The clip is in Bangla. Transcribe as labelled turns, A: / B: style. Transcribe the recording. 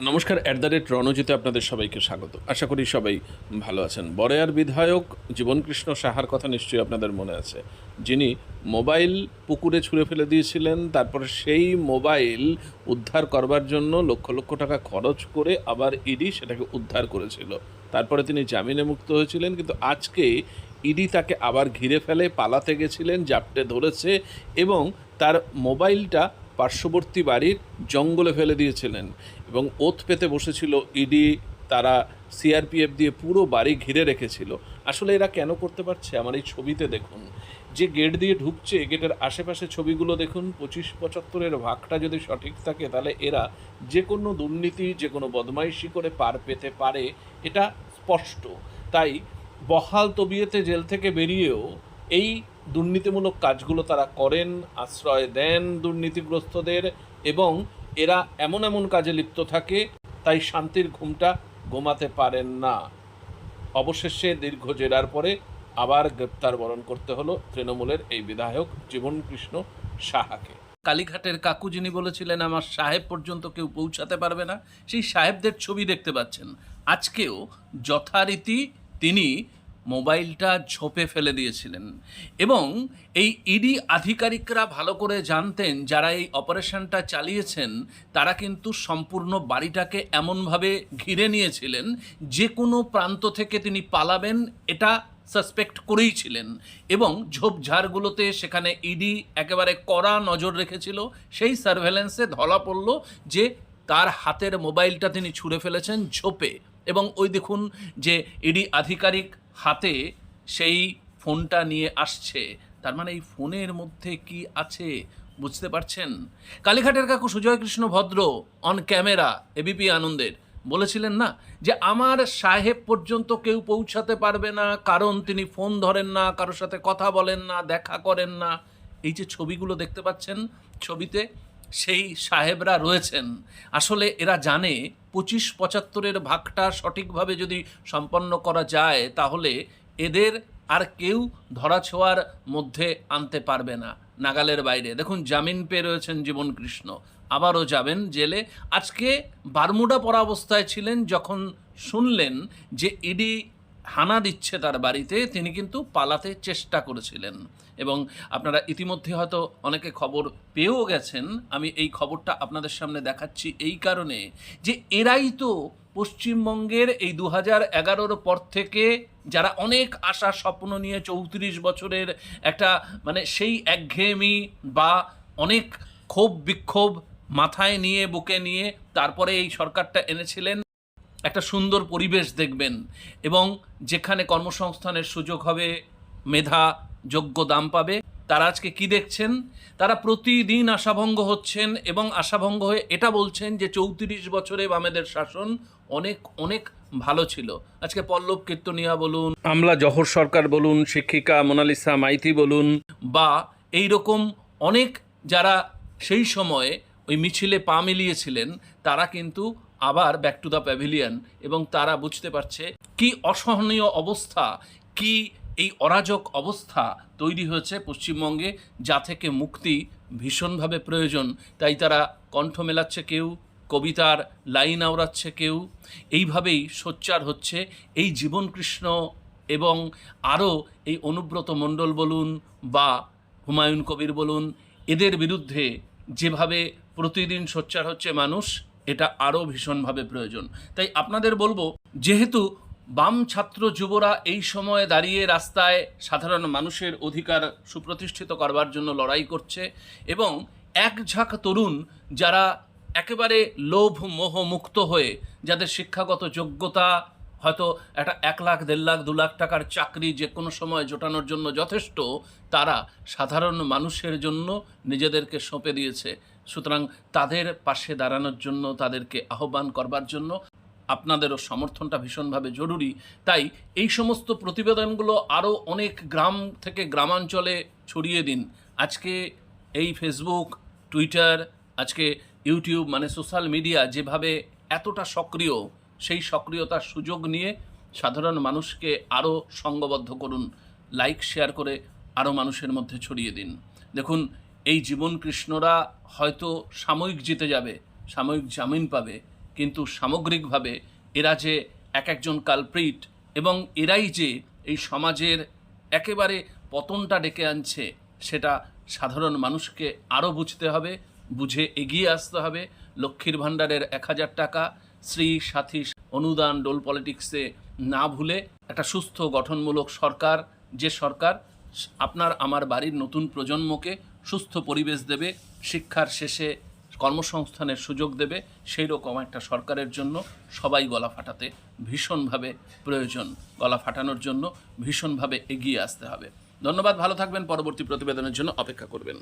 A: নমস্কার অ্যাট দ্য রেট রণজিতে আপনাদের সবাইকে স্বাগত। আশা করি সবাই ভালো আছেন। বড়য়ার বিধায়ক জীবনকৃষ্ণ সাহার কথা নিশ্চয়ই আপনাদের মনে আছে। যিনি মোবাইল পুকুরে ছুঁড়ে ফেলে দিয়েছিলেন, তারপরে সেই মোবাইল উদ্ধার করবার জন্য লক্ষ লক্ষ টাকা খরচ করে আবার ইডি সেটাকে উদ্ধার করেছিল। তারপরে তিনি জামিনে মুক্ত হয়েছিলেন, কিন্তু আজকে ইডি তাকে আবার ঘিরে ফেলে, পালাতে গেছিলেন, জাপটে ধরেছে এবং তার মোবাইলটা পার্শ্ববর্তী বাড়ির জঙ্গলে ফেলে দিয়েছিলেন। এবং ওত পেতে বসেছিল ইডি তারা সিআরপিএফ দিয়ে পুরো বাড়ি ঘিরে রেখেছিল। আসলে এরা কেন করতে পারছে আমার এই ছবিতে দেখুন। যে গেট দিয়ে ঢুকছে গেটের আশেপাশে ছবিগুলো দেখুন, পঁচিশ পঁচাত্তরের ভাগটা যদি সঠিক থাকে, তাহলে এরা যে কোনো দুর্নীতি, যে কোনো বদমাইশি করে পার পেতে পারে, এটা স্পষ্ট। তাই বহাল তবিয়েতে জেল থেকে বেরিয়েও এই দুর্নীতিমূলক কাজগুলো তারা করেন, আশ্রয় দেন দুর্নীতিগ্রস্তদের এবং এরা এমন এমন কাজে লিপ্ত থাকে, তাই শান্তির ঘুমটা ঘুমাতে পারেন না। অবশেষে দীর্ঘ জেরার পরে আবার গ্রেপ্তার বরণ করতে হলো তৃণমূলের এই বিধায়ক জীবনকৃষ্ণ সাহাকে। কালীঘাটের কাকু যিনি বলেছিলেন, আমার সাহেব পর্যন্ত কেউ পৌঁছাতে পারবে না সেই সাহেবদের ছবি দেখতে পাচ্ছেন। আজকেও যথারীতি তিনি মোবাইলটা ঝোপে ফেলে দিয়েছিলেন। এবং এই ইডি আধিকারিকরা ভালো করে জানতেন, যারা এই অপারেশনটা চালিয়েছেন, তারা কিন্তু সম্পূর্ণ বাড়িটাকে এমনভাবে ঘিরে নিয়েছিলেন, যে কোনো প্রান্ত থেকে তিনি পালাবেন, এটা সাসপেক্ট করেই ছিলেন। এবং ঝোপঝাড়গুলোতে সেখানে ইডি একেবারে কড়া নজর রেখেছিল, সেই সার্ভেলেন্সে ধরা পড়ল যে তার হাতের মোবাইলটা তিনি ছুঁড়ে ফেলেছেন ঝোপে। এবং ওই দেখুন যে ইডি আধিকারিক হাতে সেই ফোনটা নিয়ে আসছে। তার মানে এই ফোনের মধ্যে কি আছে বুঝতে পারছেন? কালীঘাটের কাকু সুজয় কৃষ্ণ ভদ্র অন ক্যামেরা এবিপি আনন্দের। বলেছিলেন না যে আমার সাহেব পর্যন্ত কেউ পৌঁছাতে পারবে না, কারণ তিনি ফোন ধরেন না, কারোর সাথে কথা বলেন না, দেখা করেন না। এই যে ছবিগুলো দেখতে পাচ্ছেন, ছবিতে সেই সাহেবরা রয়েছেন। আসলে এরা জানে পঁচিশ পঁচাত্তরের ভাগটা সঠিকভাবে যদি সম্পন্ন করা যায়, তাহলে এদের আর কেউ ধরাছোঁয়ার মধ্যে আনতে পারবে না নাগালের বাইরে। দেখুন, জামিন পেয়ে রয়েছেন জীবন কৃষ্ণ। আবারও যাবেন জেলে। আজকে বারমুডা পরা অবস্থায় ছিলেন যখন শুনলেন যে ইডি হানা দিচ্ছে তার বাড়িতে, তিনি কিন্তু পালাতে চেষ্টা করেছিলেন। এবং আপনারা ইতিমধ্যে হয়তো অনেকে খবর পেয়েও গেছেন, আমি এই খবরটা আপনাদের সামনে দেখাচ্ছি এই কারণে যে এরাই তো পশ্চিমবঙ্গের এই দু হাজার এগারোর পর থেকে যারা অনেক আশা স্বপ্ন নিয়ে চৌত্রিশ বছরের একটা মানে সেই একঘেয়েমি বা অনেক ক্ষোভ বিক্ষোভ মাথায় নিয়ে, বুকে নিয়ে তারপরে এই সরকারটা এনেছিলেন। একটা সুন্দর পরিবেশ দেখবেন এবং যেখানে কর্মসংস্থানের সুযোগ হবে মেধা যোগ্য দাম পাবে তারা আজকে কি দেখছেন? তারা প্রতিদিন আশাভঙ্গ হচ্ছেন এবং আশাভঙ্গ হয়ে এটা বলছেন যে চৌত্রিশ বছরে বামেদের শাসন অনেক অনেক ভালো ছিল। আজকে পল্লব কীর্তনিয়া বলুন আমলা জহর সরকার বলুন শিক্ষিকা মোনালিসা মাইতি বলুন বা এই রকম অনেক যারা সেই সময়ে ওই মিছিলে পা মিলিয়েছিলেন তারা কিন্তু আবার ব্যাক টু দ্য প্যাভিলিয়ন এবং তারা বুঝতে পারছে কি অসহনীয় অবস্থা, কি এই অরাজক অবস্থা তৈরি হয়েছে পশ্চিমবঙ্গে যা থেকে মুক্তি ভীষণভাবে প্রয়োজন। তাই তারা কণ্ঠ মেলাচ্ছে কেউ, কবিতার লাইন আওড়াচ্ছে কেউ। এইভাবেই সোচ্চার হচ্ছে এই জীবনকৃষ্ণ এবং আরও এই অনুব্রত মণ্ডল বলুন বা হুমায়ুন কবির বলুন, এদের বিরুদ্ধে যেভাবে প্রতিদিন সোচ্চার হচ্ছে মানুষ এটা আরও ভীষণভাবে প্রয়োজন। তাই আপনাদের বলব, যেহেতু বাম ছাত্র যুবরা এই সময়ে দাঁড়িয়ে রাস্তায় সাধারণ মানুষের অধিকার সুপ্রতিষ্ঠিত করবার জন্য লড়াই করছে এবং এক ঝাঁক তরুণ যারা একেবারে লোভ, মোহ মুক্ত হয়ে, যাদের শিক্ষাগত যোগ্যতা হয়তো একটা এক লাখ, দেড় লাখ, দু লাখ টাকার চাকরি যে কোনো সময় জোটানোর জন্য যথেষ্ট, তারা সাধারণ মানুষের জন্য নিজেদেরকে সঁপে দিয়েছে। সুতরাং তাদের পাশে দাঁড়ানোর জন্য, তাদেরকে আহ্বান করবার জন্য আপনাদেরও সমর্থনটা ভীষণভাবে জরুরি। তাই এই সমস্ত প্রতিবেদনগুলো আরও অনেক গ্রাম থেকে গ্রামাঞ্চলে ছড়িয়ে দিন। আজকে এই ফেসবুক টুইটার আজকে ইউটিউব মানে সোশ্যাল মিডিয়া যেভাবে এতটা সক্রিয় সেই সক্রিয়তার সুযোগ নিয়ে সাধারণ মানুষকে আরও সঙ্গবদ্ধ করুন, লাইক, শেয়ার করে আরও মানুষের মধ্যে ছড়িয়ে দিন। দেখুন, এই জীবন কৃষ্ণরা হয়তো সাময়িক জিতে যাবে, সাময়িক জামিন পাবে,
B: কিন্তু সামগ্রিকভাবে এরা যে এক একজন কালপ্রিট এবং এরাই যে এই সমাজের একেবারে পতনটা ডেকে আনছে, সেটা সাধারণ মানুষকে আরও বুঝতে হবে, বুঝে এগিয়ে আসতে হবে। লক্ষ্মীর ভাণ্ডারের এক হাজার টাকা শ্রী সাথী, অনুদান ডোল পলিটিক্সে না ভুলে একটা সুস্থ, গঠনমূলক সরকার, যে সরকার আপনার, আমার বাড়ির নতুন প্রজন্মকে সুস্থ পরিবেশ দেবে, শিক্ষার শেষে কর্মসংস্থানের সুযোগ দেবে, সেই রকম একটা সরকারের জন্য সবাই গলা ফাটাতে ভীষণভাবে প্রয়োজন। গলা ফাটানোর জন্য ভীষণভাবে এগিয়ে আসতে হবে। ধন্যবাদ, ভালো থাকবেন, পরবর্তী প্রতিবেদনের জন্য অপেক্ষা করবেন।